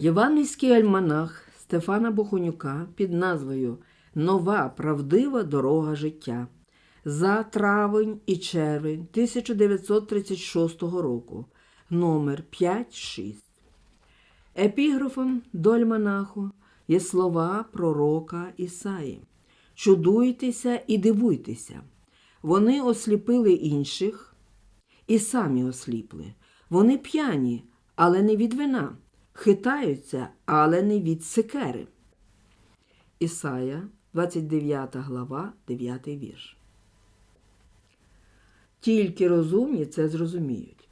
Євангельський альманах Стефана Бохонюка під назвою Нова правдива дорога життя за травень і червень 1936 року, номер 5-6. Епіграфом до альманаху є слова пророка Ісаї. Чудуйтеся і дивуйтеся. Вони осліпили інших і самі осліпли. Вони п'яні, але не від вина, хитаються, але не від секери. Ісая, 29 глава, 9 вірш. Тільки розумні це зрозуміють.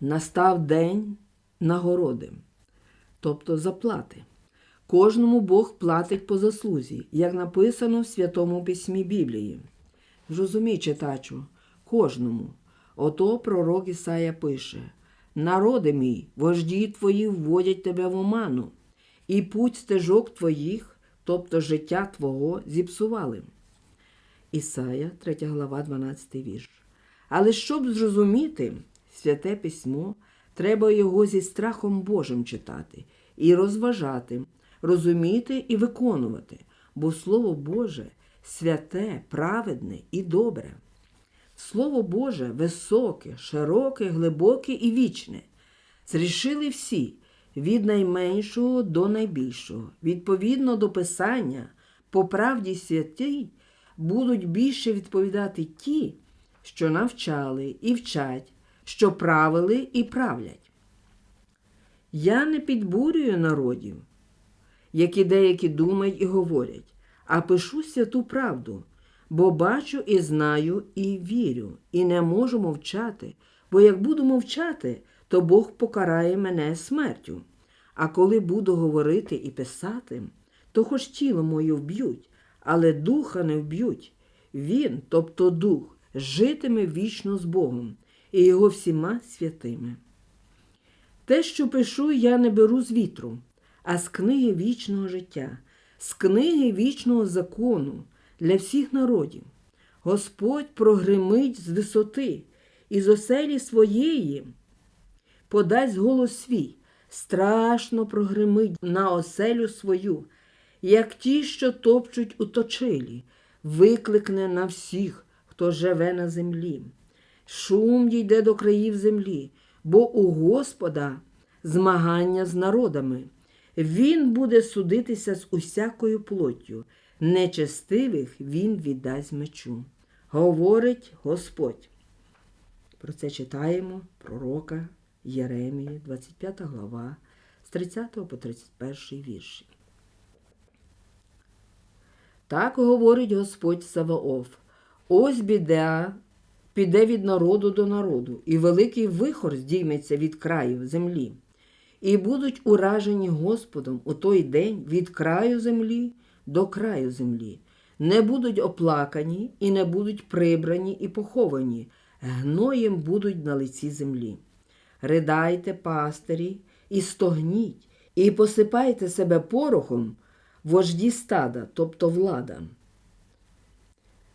Настав день нагороди, тобто заплати. Кожному Бог платить по заслузі, як написано в Святому Письмі Біблії. Зрозумій, читачу, кожному. Ото пророк Ісая пише: Народи мій, вожді твої вводять тебе в оману, і путь стежок твоїх, тобто життя Твого, зіпсували. Ісая, 3 глава, 12 вірш. Але щоб зрозуміти святе письмо, треба його зі страхом Божим читати і розважати, розуміти і виконувати, бо Слово Боже святе, праведне і добре. Слово Боже високе, широке, глибоке і вічне. Зрішили всі від найменшого до найбільшого, відповідно до Писання, по правді святій, будуть більше відповідати ті, що навчали і вчать, що правили і правлять. Я не підбурюю народів, які деякі думають і говорять, а пишу святу правду, бо бачу і знаю, і вірю, і не можу мовчати, бо як буду мовчати, то Бог покарає мене смертю. А коли буду говорити і писати, то хоч тіло моє вб'ють, але духа не вб'ють. Він, тобто дух, житиме вічно з Богом і його всіма святими. Те, що пишу, я не беру з вітру, а з книги вічного життя, з книги вічного закону для всіх народів. Господь прогримить з висоти і з оселі своєї подасть голос свій, страшно прогримить на оселю свою, як ті, що топчуть у точилі, викликне на всіх, хто живе на землі. Шум дійде до країв землі, бо у Господа змагання з народами. Він буде судитися з усякою плоттю, нечестивих він віддасть мечу. Говорить Господь. Про це читаємо пророка Єремії, 25 глава, з 30 по 31 вірші. Так говорить Господь Саваоф. Ось біда піде від народу до народу, і великий вихор здійметься від країв землі, і будуть уражені Господом у той день від краю землі до краю землі, не будуть оплакані і не будуть прибрані і поховані, гноєм будуть на лиці землі. Ридайте, пастирі, і стогніть, і посипайте себе порохом вожді стада, тобто влада.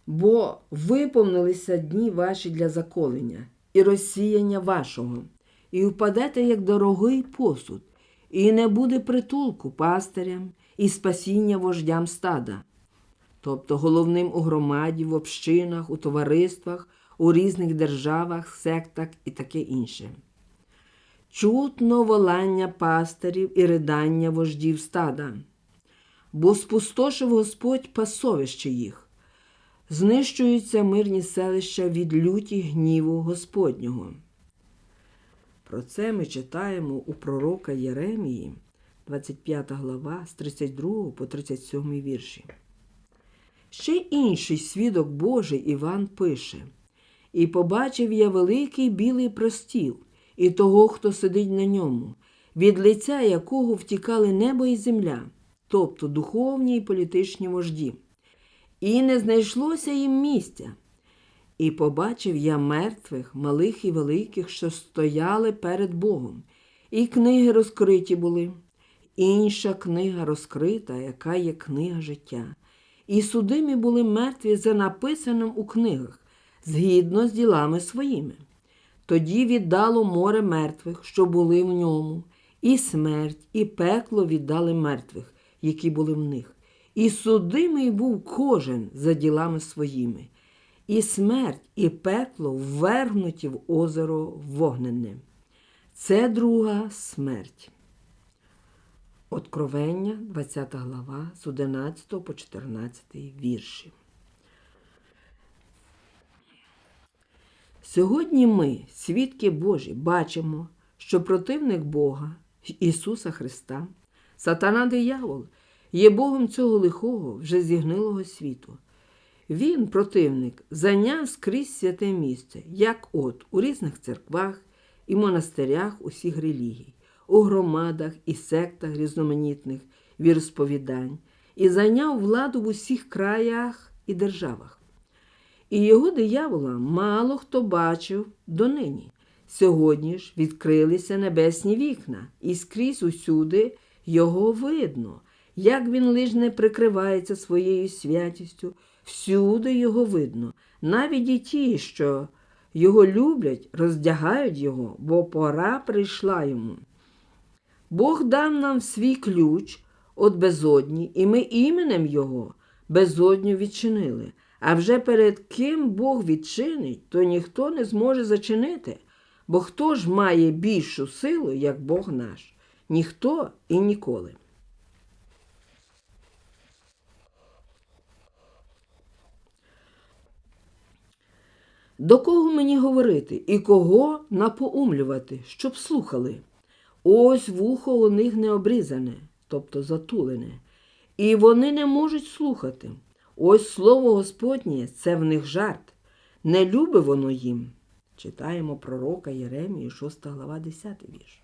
Бо виповнилися дні ваші для заколення і розсіяння вашого, і впадете, як дорогий посуд, і не буде притулку пастирям і спасіння вождям стада, тобто головним у громаді, в общинах, у товариствах, у різних державах, сектах і таке інше. Чутно волання пастирів і ридання вождів стада, бо спустошив Господь пасовище їх знищуються мирні селища від люті гніву Господнього. Про це ми читаємо у пророка Єремії, 25 глава, з 32 по 37 вірші. Ще інший свідок Божий Іван пише: І побачив я великий білий простіл, і того, хто сидить на ньому, від лиця якого втікали небо і земля, тобто духовні і політичні вожді і не знайшлося їм місця. І побачив я мертвих, малих і великих, що стояли перед Богом, і книги розкриті були. Інша книга розкрита, яка є книга життя. І судимі були мертві за написаним у книгах, згідно з ділами своїми. Тоді віддало море мертвих, що були в ньому, і смерть, і пекло віддали мертвих, які були в них. І судимий був кожен за ділами своїми, і смерть, і пекло ввергнуті в озеро вогненне. Це друга смерть. Откровення, 20 глава, з 11 по 14 вірші. Сьогодні ми, свідки Божі, бачимо, що противник Бога, Ісуса Христа, сатана диявол, є Богом цього лихого, вже зігнилого світу. Він, противник, зайняв скрізь святе місце, як от у різних церквах і монастирях усіх релігій, у громадах і сектах різноманітних віросповідань, і зайняв владу в усіх краях і державах. І його диявола мало хто бачив донині. Сьогодні ж відкрилися небесні вікна, і скрізь усюди його видно, як він лиш не прикривається своєю святістю, всюди його видно, навіть і ті, що його люблять, роздягають його, бо пора прийшла йому. Бог дав нам свій ключ від безодні, і ми іменем Його безодню відчинили. А вже перед ким Бог відчинить, то ніхто не зможе зачинити. Бо хто ж має більшу силу, як Бог наш? Ніхто і ніколи. До кого мені говорити і кого напоумлювати, щоб слухали? Ось вухо у них не обрізане, тобто затулене, і вони не можуть слухати. Ось слово Господнє це в них жарт. Не любить воно їм. Читаємо пророка Єремії, 6 глава, 10 вірш.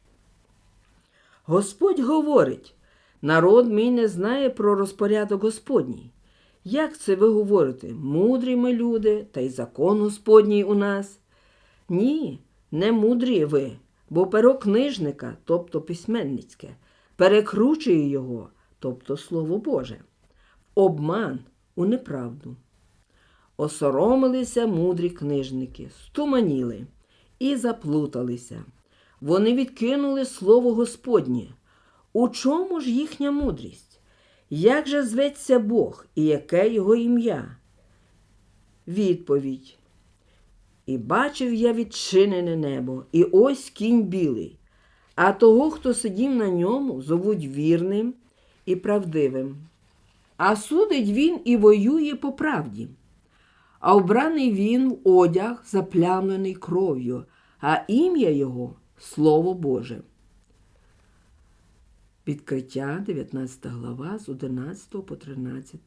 Господь говорить: народ мій не знає про розпорядок Господній. Як це ви говорите? Мудрі ми люди, та й закон Господній у нас? Ні, не мудрі ви, бо перо книжника, тобто письменницьке, перекручує його, тобто Слово Боже, в обман у неправду. Осоромилися мудрі книжники, стуманіли і заплуталися. Вони відкинули слово Господнє. У чому ж їхня мудрість? Як же зветься Бог і яке його ім'я? Відповідь. І бачив я відчинене небо, і ось кінь білий, а того, хто сидів на ньому, зовуть вірним і правдивим. А судить він і воює по правді. А вбраний він в одяг, заплямлений кров'ю, а ім'я його Слово Боже. Відкриття 19 глава з 11 по 13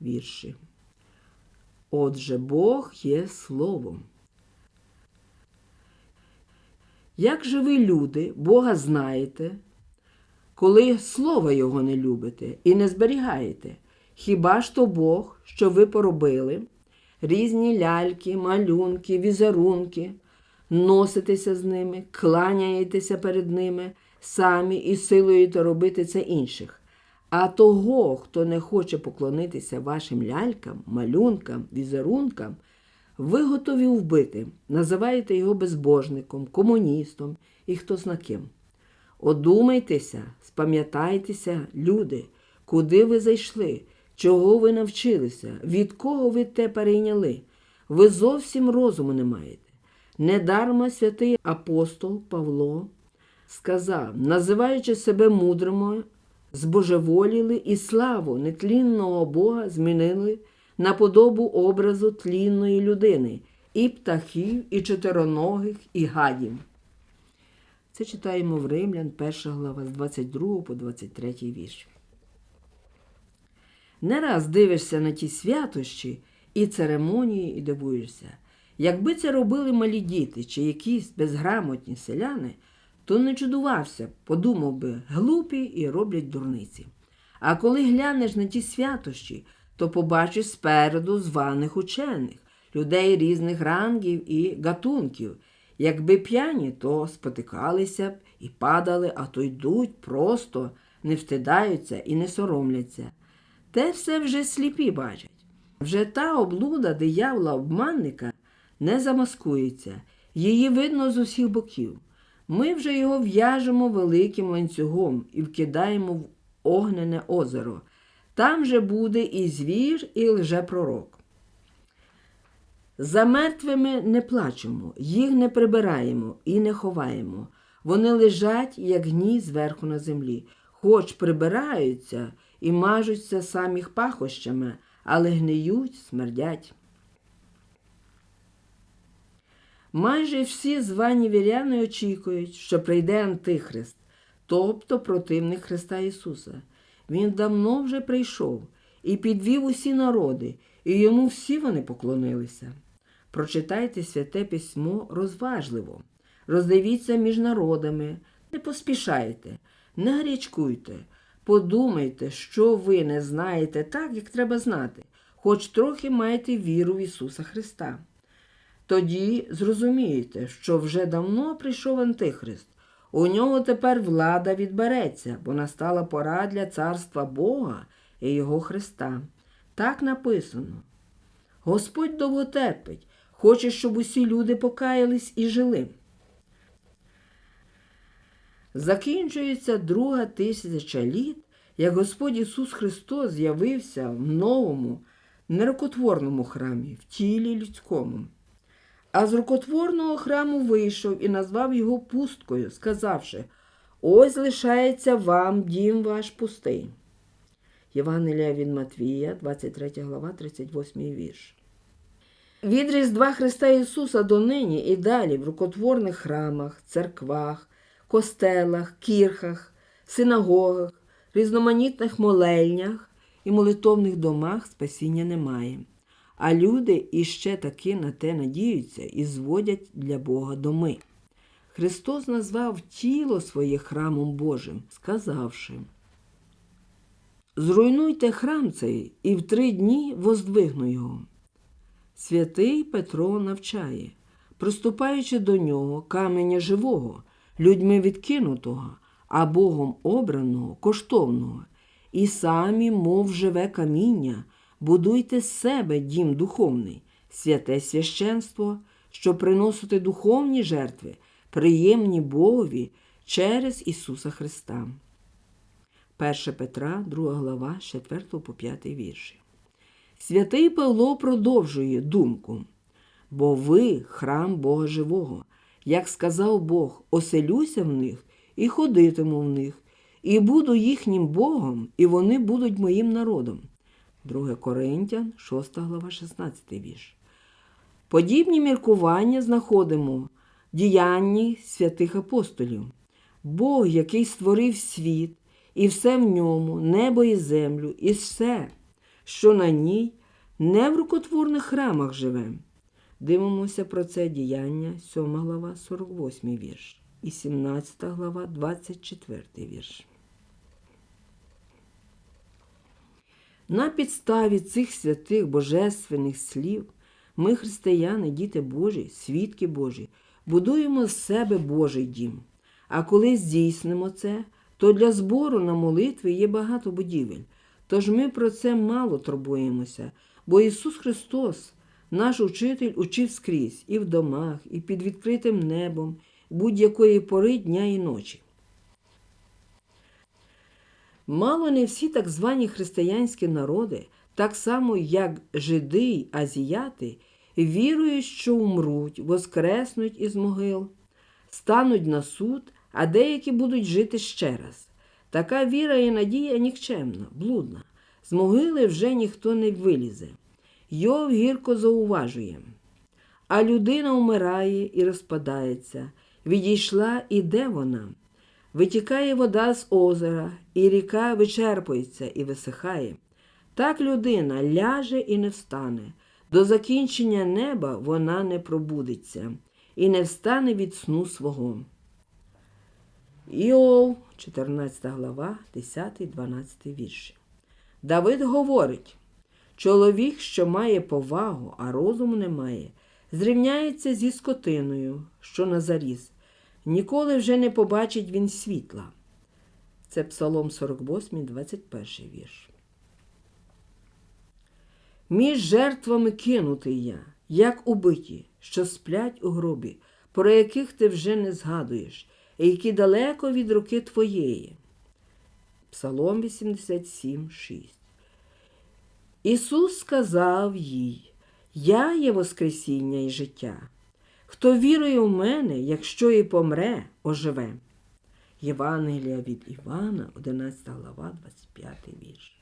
вірші. Отже, Бог є Словом. Як же ви, люди, Бога знаєте, коли слова Його не любите і не зберігаєте? Хіба ж то Бог, що ви поробили? Різні ляльки, малюнки, візерунки, носитеся з ними, кланяєтеся перед ними самі і силуєте робити це інших. А того, хто не хоче поклонитися вашим лялькам, малюнкам, візерункам, ви готові вбити, називаєте його безбожником, комуністом і хто зна ким. Одумайтеся, спам'ятайтеся, люди, куди ви зайшли, чого ви навчилися, від кого ви те перейняли. Ви зовсім розуму не маєте. Недарма святий апостол Павло сказав, називаючи себе мудрими, збожеволіли і славу нетлінного Бога змінили на подобу образу тлінної людини, і птахів, і чотироногих, і гадів. Це читаємо в Римлян, 1 глава з 22 по 23 вірш. Не раз дивишся на ті святощі і церемонії і дивуєшся. Якби це робили малі діти чи якісь безграмотні селяни, то не чудувався, подумав би, глупі і роблять дурниці. А коли глянеш на ті святощі, то побачиш спереду званих учених, людей різних рангів і гатунків. Якби п'яні, то спотикалися б і падали, а то йдуть просто, не встидаються і не соромляться. Те все вже сліпі бачать. Вже та облуда диявола обманника не замаскується, Її видно з усіх боків. Ми вже його в'яжемо великим ланцюгом і вкидаємо в огнене озеро. Там же буде і звір, і лжепророк. За мертвими не плачемо, їх не прибираємо і не ховаємо. Вони лежать, як гній зверху на землі, хоч прибираються і мажуться самих пахощами, але гниють, смердять. Майже всі звані віряни очікують, що прийде Антихрист, тобто противник Христа Ісуса. Він давно вже прийшов і підвів усі народи, і йому всі вони поклонилися. Прочитайте святе письмо розважливо, роздивіться між народами, не поспішайте, не гарячкуйте, подумайте, що ви не знаєте так, як треба знати, хоч трохи маєте віру в Ісуса Христа. Тоді зрозумієте, що вже давно прийшов Антихрист. У нього тепер влада відбереться, бо настала пора для царства Бога і Його Христа. Так написано. Господь довго терпить, хоче, щоб усі люди покаялись і жили. Закінчується друга тисяча літ, як Господь Ісус Христос з'явився в новому, нерукотворному храмі, в тілі людському. А з рукотворного храму вийшов і назвав його пусткою, сказавши: Ось лишається вам дім ваш пустий. Євангелія від Матвія, 23 глава, 38 вірш. Від Різдва Христа Ісуса донині і далі в рукотворних храмах, церквах, костелах, кірхах, синагогах, різноманітних молельнях і молитовних домах спасіння немає. А люди іще таки на те надіються і зводять для Бога доми. Христос назвав тіло своє храмом Божим, сказавши: Зруйнуйте храм цей і в три дні воздвигну його. Святий Петро навчає, приступаючи до нього каменя живого, людьми відкинутого, а Богом обраного, коштовного, і самі, мов живе каміння, будуйте з себе дім духовний, святе священство, щоб приносити духовні жертви, приємні Богові через Ісуса Христа. 1 Петра, 2 глава, 4 по 5 вірші. Святий Павло продовжує думку. Бо ви храм Бога Живого, як сказав Бог, оселюся в них і ходитиму в них, і буду їхнім Богом, і вони будуть моїм народом. 2 Коринтян, 6 глава, 16 вірш. Подібні міркування знаходимо в діянні святих апостолів. Бог, який створив світ, і все в ньому, небо і землю, і все, що на ній, не в рукотворних храмах живе. Дивимося про це діяння 7 глава, 48 вірш і 17 глава, 24 вірш. На підставі цих святих божественних слів ми, християни, діти Божі, свідки Божі, будуємо з себе Божий дім. А коли здійснимо це, то для збору на молитви є багато будівель. Тож ми про це мало турбуємося, бо Ісус Христос, наш учитель, учив скрізь і в домах, і під відкритим небом, будь-якої пори дня і ночі. Мало не всі так звані християнські народи, так само як жиди й азіяти, вірують, що умруть, воскреснуть із могил, стануть на суд, а деякі будуть жити ще раз. Така віра і надія нікчемна, блудна. З могили вже ніхто не вилізе. Йов гірко зауважує. А людина вмирає і розпадається. Відійшла і де вона? Витікає вода з озера, і ріка вичерпується і висихає. Так людина ляже і не встане. До закінчення неба вона не пробудеться і не встане від сну свого. Іов, 14 глава, 10-12 вірші. Давид говорить: чоловік, що має повагу, а розуму не має, зрівняється зі скотиною, що на заріз. Ніколи вже не побачить він світла. Це Псалом 48, 21 вірш. Між жертвами кинутий я, як убиті, що сплять у гробі, про яких ти вже не згадуєш, і які далеко від руки твоєї. Псалом 87, 6. Ісус сказав їй: Я є Воскресіння і життя. Хто вірує в мене, якщо і помре, оживе. Євангелія від Івана, 11 глава, 25 вірш.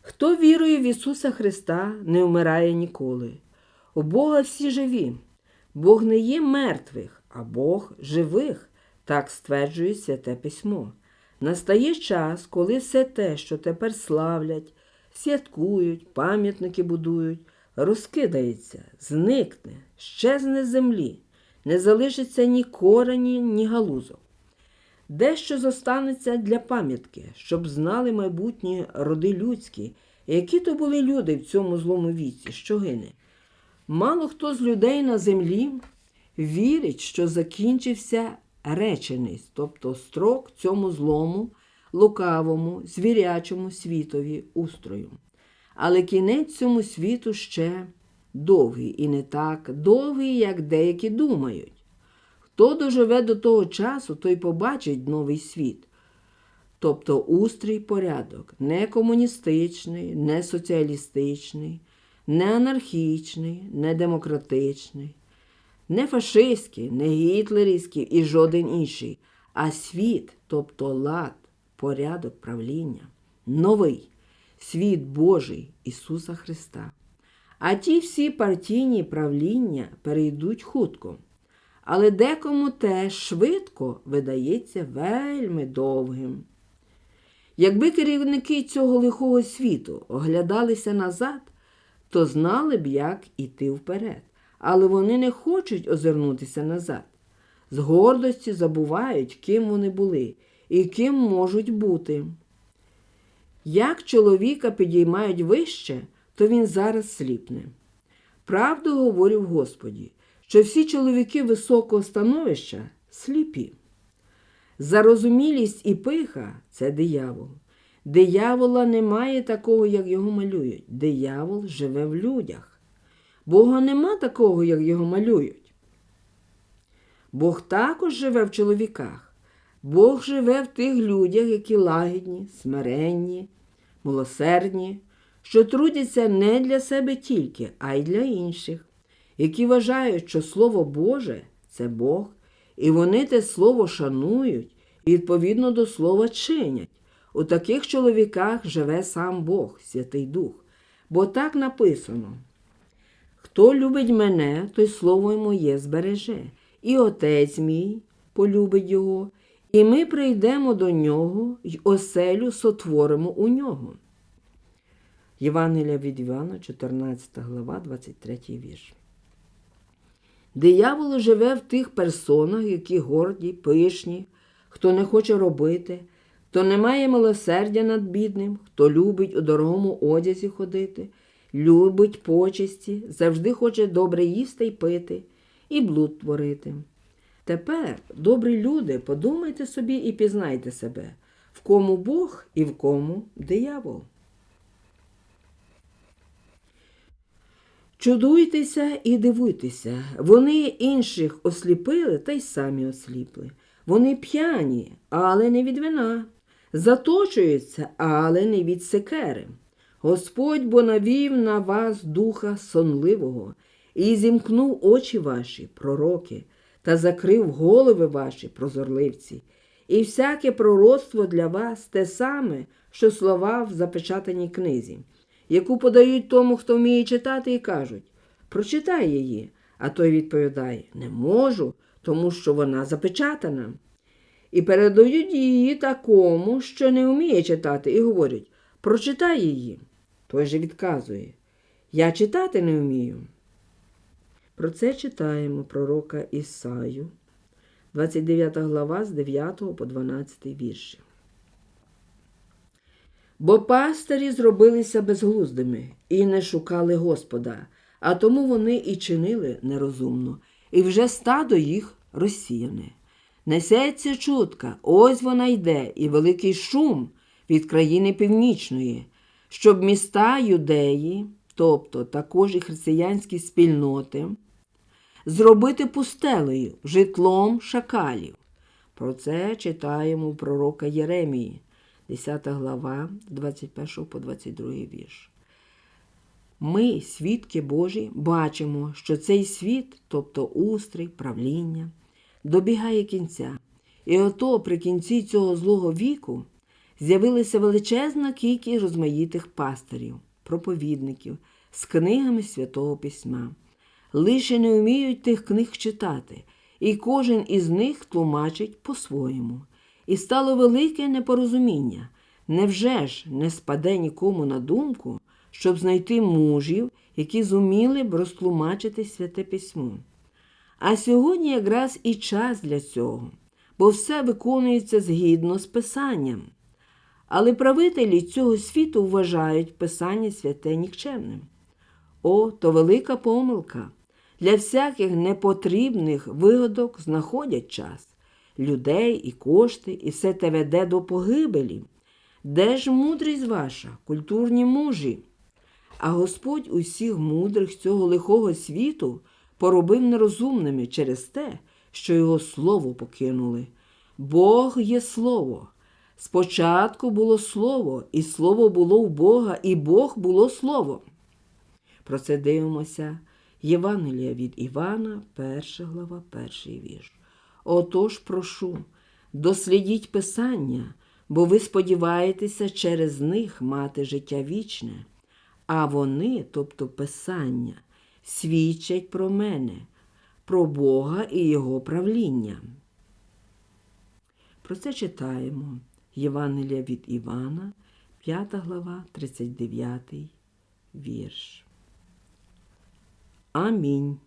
Хто вірує в Ісуса Христа, не вмирає ніколи. У Бога всі живі. Бог не є мертвих, а Бог живих, так стверджує Святе Письмо. Настає час, коли все те, що тепер славлять, святкують, пам'ятники будують, розкидається, зникне, щезне з землі, не залишиться ні корені, ні галузок. Дещо зостанеться для пам'ятки, щоб знали майбутні роди людські, які то були люди в цьому злому віці, що гине. Мало хто з людей на землі вірить, що закінчився реченість, тобто строк цьому злому, лукавому, звірячому світові устрою. Але кінець цьому світу ще довгий і не так довгий, як деякі думають. Хто доживе до того часу, той побачить новий світ. Тобто устрій порядок, не комуністичний, не соціалістичний, не анархічний, не демократичний, не фашистський, не гітлерівський і жоден інший, а світ, тобто лад, порядок правління, новий світ Божий Ісуса Христа. А ті всі партійні правління перейдуть хутко. Але декому те швидко видається вельми довгим. Якби керівники цього лихого світу оглядалися назад, то знали б, як іти вперед. Але вони не хочуть озирнутися назад. З гордості забувають, ким вони були і ким можуть бути. Як чоловіка підіймають вище, то він зараз сліпне. Правду говорю в Господі, що всі чоловіки високого становища сліпі. Зарозумілість і пиха це диявол. Диявола немає такого, як його малюють. Диявол живе в людях. Бога нема такого, як його малюють. Бог також живе в чоловіках. Бог живе в тих людях, які лагідні, смиренні, милосердні, що трудяться не для себе тільки, а й для інших, які вважають, що Слово Боже це Бог, і вони те слово шанують і відповідно до слова чинять. У таких чоловіках живе сам Бог, Святий Дух. Бо так написано: Хто любить мене, той слово моє збереже, і отець мій полюбить його, і ми прийдемо до нього й оселю сотворимо у нього. Євангелія від Івана, 14 глава, 23 вірш. Диявол живе в тих персонах, які горді, пишні, хто не хоче робити, хто не має милосердя над бідним, хто любить у дорогому одязі ходити, любить почесті, завжди хоче добре їсти й пити, і блуд творити. Тепер, добрі люди, подумайте собі і пізнайте себе, в кому Бог і в кому диявол. Чудуйтеся і дивуйтеся, вони інших осліпили та й самі осліпли. Вони п'яні, але не від вина, заточуються, але не від секери. Господь бо навів на вас духа сонливого і зімкнув очі ваші, пророки, та закрив голови ваші, прозорливці, і всяке пророцтво для вас те саме, що слова в запечатаній книзі яку подають тому, хто вміє читати, і кажуть прочитай її. А той відповідає не можу, тому що вона запечатана. І передають її такому, що не вміє читати, і говорять прочитай її. Той же відказує Я читати не вмію. Про це читаємо пророка Ісаю, 29 глава з 9 по 12 вірші. Бо пастирі зробилися безглуздими і не шукали Господа, а тому вони і чинили нерозумно, і вже стадо їх розсіяне. Несеться чутка, ось вона йде, і великий шум від країни північної, щоб міста юдеї тобто також і християнські спільноти, зробити пустелею, житлом шакалів. Про це читаємо у пророка Єремії, 10 глава, 21 по 22 вірш. Ми, свідки Божі, бачимо, що цей світ, тобто устрій, правління, добігає кінця. І ото при кінці цього злого віку з'явилася величезна кількість розмаїтих пастирів, проповідників з книгами Святого Письма. Лише не вміють тих книг читати, і кожен із них тлумачить по-своєму. І стало велике непорозуміння. Невже ж не спаде нікому на думку, щоб знайти мужів, які зуміли б розтлумачити святе письмо? А сьогодні якраз і час для цього, бо все виконується згідно з Писанням. Але правителі цього світу вважають Писання святе нікчемним. О, то велика помилка. Для всяких непотрібних вигодок знаходять час, людей і кошти, і все те веде до погибелі. Де ж мудрість ваша, культурні мужі? А Господь усіх мудрих цього лихого світу поробив нерозумними через те, що його слово покинули. Бог є слово. Спочатку було слово, і слово було в Бога, і Бог було слово. Про це дивимося Євангелія від Івана, перша глава, перший вірш. Отож прошу, дослідіть Писання, бо ви сподіваєтеся через них мати життя вічне, а вони, тобто Писання, свідчать про мене, про Бога і Його правління. Про це читаємо Євангелія від Івана, 5 глава, 39 вірш. Амінь.